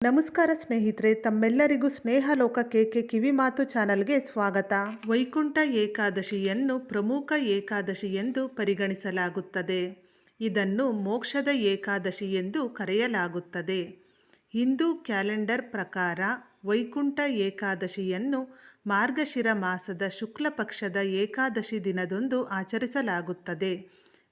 ನಮಸ್ಕಾರ ಸ್ನೇಹಿತರೆ, ತಮ್ಮೆಲ್ಲರಿಗೂ ಸ್ನೇಹ ಲೋಕ ಕೇಕೆ ಕಿವಿ ಮಾತು ಚಾನಲ್ಗೆ ಸ್ವಾಗತ. ವೈಕುಂಠ ಏಕಾದಶಿಯನ್ನು ಪ್ರಮುಖ ಏಕಾದಶಿ ಎಂದು ಪರಿಗಣಿಸಲಾಗುತ್ತದೆ. ಇದನ್ನು ಮೋಕ್ಷದ ಏಕಾದಶಿ ಎಂದು ಕರೆಯಲಾಗುತ್ತದೆ. ಹಿಂದೂ ಕ್ಯಾಲೆಂಡರ್ ಪ್ರಕಾರ ವೈಕುಂಠ ಏಕಾದಶಿಯನ್ನು ಮಾರ್ಗಶಿರ ಮಾಸದ ಶುಕ್ಲ ಪಕ್ಷದ ಏಕಾದಶಿ ದಿನದಂದು ಆಚರಿಸಲಾಗುತ್ತದೆ.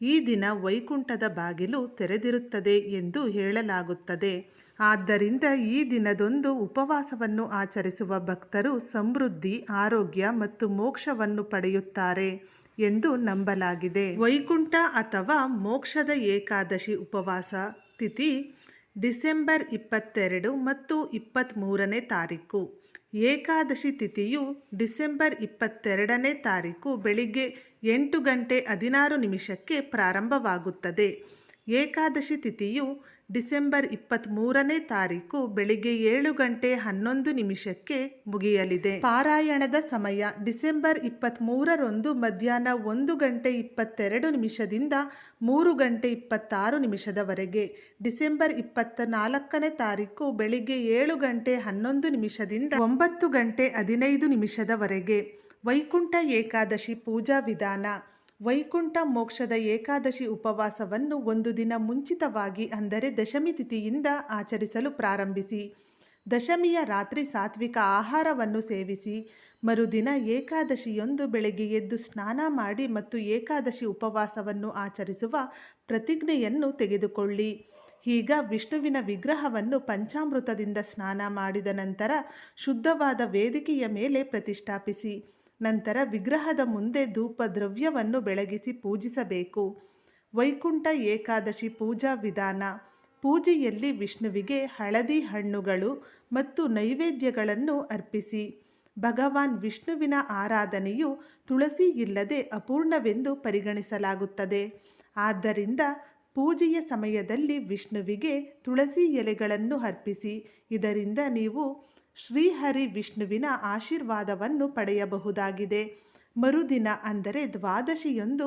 ಈ ದಿನ ವೈಕುಂಠದ ಬಾಗಿಲು ತೆರೆದಿರುತ್ತದೆ ಎಂದು ಹೇಳಲಾಗುತ್ತದೆ. ಆದ್ದರಿಂದ ಈ ದಿನದೊಂದು ಉಪವಾಸವನ್ನು ಆಚರಿಸುವ ಭಕ್ತರು ಸಮೃದ್ಧಿ, ಆರೋಗ್ಯ ಮತ್ತು ಮೋಕ್ಷವನ್ನು ಪಡೆಯುತ್ತಾರೆ ಎಂದು ನಂಬಲಾಗಿದೆ. ವೈಕುಂಠ ಅಥವಾ ಮೋಕ್ಷದ ಏಕಾದಶಿ ಉಪವಾಸ ತಿಥಿ ಡಿಸೆಂಬರ್ ಇಪ್ಪತ್ತೆರಡು ಮತ್ತು ಇಪ್ಪತ್ತ್ಮೂರನೇ ತಾರೀಕು. ಏಕಾದಶಿ ತಿಥಿಯು ಡಿಸೆಂಬರ್ ಇಪ್ಪತ್ತೆರಡನೇ ತಾರೀಕು ಬೆಳಿಗ್ಗೆ ಎಂಟು ಗಂಟೆ ಹದಿನಾರು ನಿಮಿಷಕ್ಕೆ ಪ್ರಾರಂಭವಾಗುತ್ತದೆ. ಏಕಾದಶಿ ತಿಥಿಯು ಡಿಸೆಂಬರ್ ಇಪ್ಪತ್ತ್ಮೂರನೇ ತಾರೀಕು ಬೆಳಿಗ್ಗೆ ಏಳು ಗಂಟೆ ಹನ್ನೊಂದು ನಿಮಿಷಕ್ಕೆ ಮುಗಿಯಲಿದೆ. ಪಾರಾಯಣದ ಸಮಯ ಡಿಸೆಂಬರ್ ಇಪ್ಪತ್ತ್ಮೂರರಂದು ಮಧ್ಯಾಹ್ನ ಒಂದು ಗಂಟೆ ಇಪ್ಪತ್ತೆರಡು ನಿಮಿಷದಿಂದ ಮೂರು ಗಂಟೆ ಇಪ್ಪತ್ತಾರು ನಿಮಿಷದವರೆಗೆ. ಡಿಸೆಂಬರ್ ಇಪ್ಪತ್ತ ನಾಲ್ಕನೇ ತಾರೀಕು ಬೆಳಿಗ್ಗೆ ಏಳು ಗಂಟೆ ಹನ್ನೊಂದು ನಿಮಿಷದಿಂದ ಒಂಬತ್ತು ಗಂಟೆ ಹದಿನೈದು ನಿಮಿಷದವರೆಗೆ. ವೈಕುಂಠ ಏಕಾದಶಿ ಪೂಜಾ ವಿಧಾನ. ವೈಕುಂಠ ಮೋಕ್ಷದ ಏಕಾದಶಿ ಉಪವಾಸವನ್ನು ಒಂದು ದಿನ ಮುಂಚಿತವಾಗಿ ಅಂದರೆ ದಶಮಿ ತಿಥಿಯಿಂದ ಆಚರಿಸಲು ಪ್ರಾರಂಭಿಸಿ, ದಶಮಿಯ ರಾತ್ರಿ ಸಾತ್ವಿಕ ಆಹಾರವನ್ನು ಸೇವಿಸಿ, ಮರುದಿನ ಏಕಾದಶಿಯೊಂದು ಬೆಳಗ್ಗೆ ಎದ್ದು ಸ್ನಾನ ಮಾಡಿ ಮತ್ತು ಏಕಾದಶಿ ಉಪವಾಸವನ್ನು ಆಚರಿಸುವ ಪ್ರತಿಜ್ಞೆಯನ್ನು ತೆಗೆದುಕೊಳ್ಳಿ. ಈಗ ವಿಷ್ಣುವಿನ ವಿಗ್ರಹವನ್ನು ಪಂಚಾಮೃತದಿಂದ ಸ್ನಾನ ಮಾಡಿದ ನಂತರ ಶುದ್ಧವಾದ ವೇದಿಕೆಯ ಮೇಲೆ ಪ್ರತಿಷ್ಠಾಪಿಸಿ ನಂತರ ವಿಗ್ರಹದ ಮುಂದೆ ಧೂಪ ದ್ರವ್ಯವನ್ನು ಬೆಳಗಿಸಿ ಪೂಜಿಸಬೇಕು. ವೈಕುಂಠ ಏಕಾದಶಿ ಪೂಜಾ ವಿಧಾನ. ಪೂಜೆಯಲ್ಲಿ ವಿಷ್ಣುವಿಗೆ ಹಳದಿ ಹಣ್ಣುಗಳು ಮತ್ತು ನೈವೇದ್ಯಗಳನ್ನು ಅರ್ಪಿಸಿ. ಭಗವಾನ್ ವಿಷ್ಣುವಿನ ಆರಾಧನೆಯು ತುಳಸಿ ಇಲ್ಲದೆ ಅಪೂರ್ಣವೆಂದು ಪರಿಗಣಿಸಲಾಗುತ್ತದೆ. ಆದ್ದರಿಂದ ಪೂಜೆಯ ಸಮಯದಲ್ಲಿ ವಿಷ್ಣುವಿಗೆ ತುಳಸಿ ಎಲೆಗಳನ್ನು ಅರ್ಪಿಸಿ, ಇದರಿಂದ ನೀವು ಶ್ರೀಹರಿ ವಿಷ್ಣುವಿನ ಆಶೀರ್ವಾದವನ್ನು ಪಡೆಯಬಹುದಾಗಿದೆ. ಮರುದಿನ ಅಂದರೆ ದ್ವಾದಶಿಯೊಂದು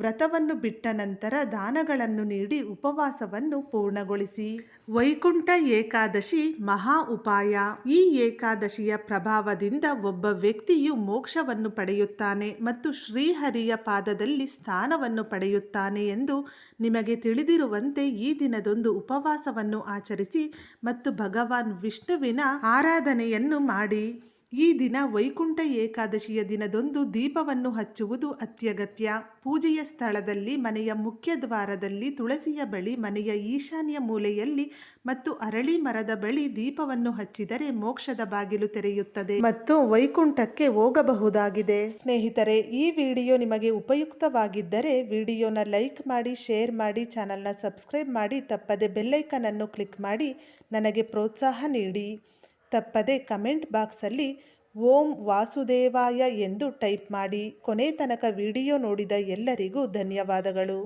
ವ್ರತವನ್ನು ಬಿಟ್ಟ ನಂತರ ದಾನಗಳನ್ನು ನೀಡಿ ಉಪವಾಸವನ್ನು ಪೂರ್ಣಗೊಳಿಸಿ. ವೈಕುಂಠ ಏಕಾದಶಿ ಮಹಾ ಉಪಾಯ. ಈ ಏಕಾದಶಿಯ ಪ್ರಭಾವದಿಂದ ಒಬ್ಬ ವ್ಯಕ್ತಿಯು ಮೋಕ್ಷವನ್ನು ಪಡೆಯುತ್ತಾನೆ ಮತ್ತು ಶ್ರೀಹರಿಯ ಪಾದದಲ್ಲಿ ಸ್ಥಾನವನ್ನು ಪಡೆಯುತ್ತಾನೆ ಎಂದು ನಿಮಗೆ ತಿಳಿದಿರುವಂತೆ ಈ ದಿನದೊಂದು ಉಪವಾಸವನ್ನು ಆಚರಿಸಿ ಮತ್ತು ಭಗವಾನ್ ವಿಷ್ಣುವಿನ ಆರಾಧನೆಯನ್ನು ಮಾಡಿ. ಈ ದಿನ ವೈಕುಂಠ ಏಕಾದಶಿಯ ದಿನದೊಂದು ದೀಪವನ್ನು ಹಚ್ಚುವುದು ಅತ್ಯಗತ್ಯ. ಪೂಜೆಯ ಸ್ಥಳದಲ್ಲಿ ಮನೆಯ ಮುಖ್ಯ ದ್ವಾರದಲ್ಲಿ ತುಳಸಿಯ ಬಳಿ ಮನೆಯ ಈಶಾನ್ಯ ಮೂಲೆಯಲ್ಲಿ ಮತ್ತು ಅರಳಿ ಮರದ ಬಳಿ ದೀಪವನ್ನು ಹಚ್ಚಿದರೆ ಮೋಕ್ಷದ ಬಾಗಿಲು ತೆರೆಯುತ್ತದೆ. ಮತ್ತು ವೈಕುಂಠಕ್ಕೆ ಹೋಗಬಹುದಾಗಿದೆ. ಸ್ನೇಹಿತರೆ, ಈ ವಿಡಿಯೋ ನಿಮಗೆ ಉಪಯುಕ್ತವಾಗಿದ್ದರೆ ವಿಡಿಯೋನ ಲೈಕ್ ಮಾಡಿ, ಶೇರ್ ಮಾಡಿ, ಚಾನಲ್ನ ಸಬ್ಸ್ಕ್ರೈಬ್ ಮಾಡಿ, ತಪ್ಪದೆ ಬೆಲ್ಲೈಕನ್ ಅನ್ನು ಕ್ಲಿಕ್ ಮಾಡಿ ನನಗೆ ಪ್ರೋತ್ಸಾಹ ನೀಡಿ. ತಪ್ಪದೆ ಕಮೆಂಟ್ ಬಾಕ್ಸಲ್ಲಿ ಓಂ ವಾಸುದೇವಾಯ ಎಂದು ಟೈಪ್ ಮಾಡಿ ಕೊನೆ ತನಕ ವಿಡಿಯೋ ನೋಡಿದ ಎಲ್ಲರಿಗೂ ಧನ್ಯವಾದಗಳು.